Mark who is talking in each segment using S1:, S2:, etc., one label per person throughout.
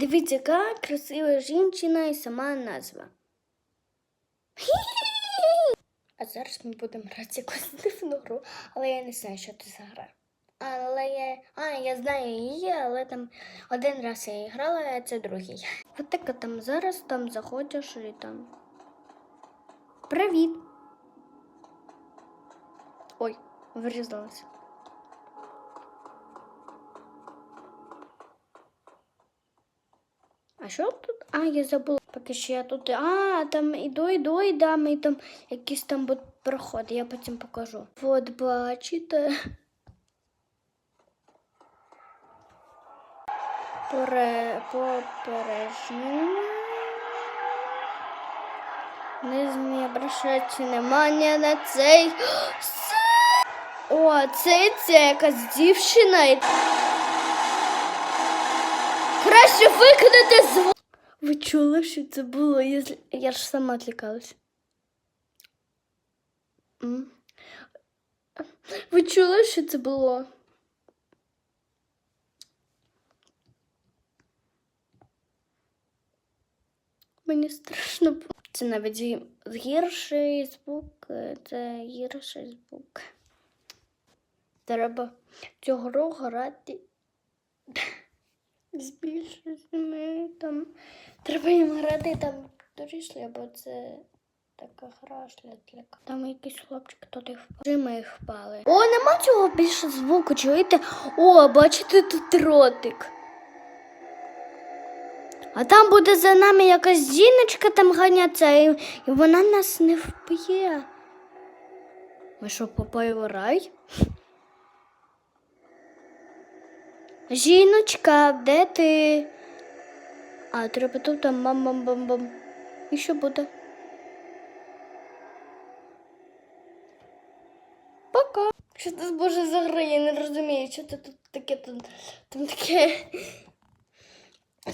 S1: Дивіться, яка красива жінчина і сама назва. А зараз ми будемо грати якусь дивну гру, але я не знаю, що це за гра. Але я. А, я знаю її, але там один раз я її грала, а це другий. От так там зараз там заходиш і там. Привіт. Ой, вирізалася. Що тут? А, я забула. Поки що я тут. А, там іду, іду, і дам, і там якісь там будуть проходи, я потім покажу. От бачите. Пере... Попережню. Не змій обращати внимання на цей. О, це це якась дівчина. Краще викинути звук. Ви чули, що це було? Я, я ж сама відлікалась. М. Ви чули, що це було? Мені страшно. Це навіть гірший звук. е, Це гірший звук. Треба гру грати з більшими там. Треба їм грати там доріжли, бо це така гра для. Там якісь хлопчики туди впали. Впали. О, нема цього більше звуку, чуєте? О, бачите тут ротик. А там буде за нами якась жіночка там ганяться, і, і вона нас не вб'є. Ми що, попали в рай? Жіночка, де ти? А, треба тут там мам-мам-бам-бам. І що буде? Пока. Що це боже за гра? Я не розумію, що це тут таке там, там таке.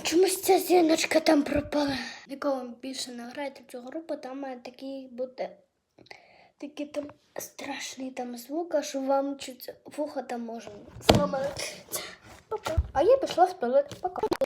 S1: Чомусь ця зіночка там пропала. Ніколи більше не в цю гру, бо там має такий буде такий там страшний там звук, а що вам чуть вухо там може зламати. А я пішла в туалет. Пока.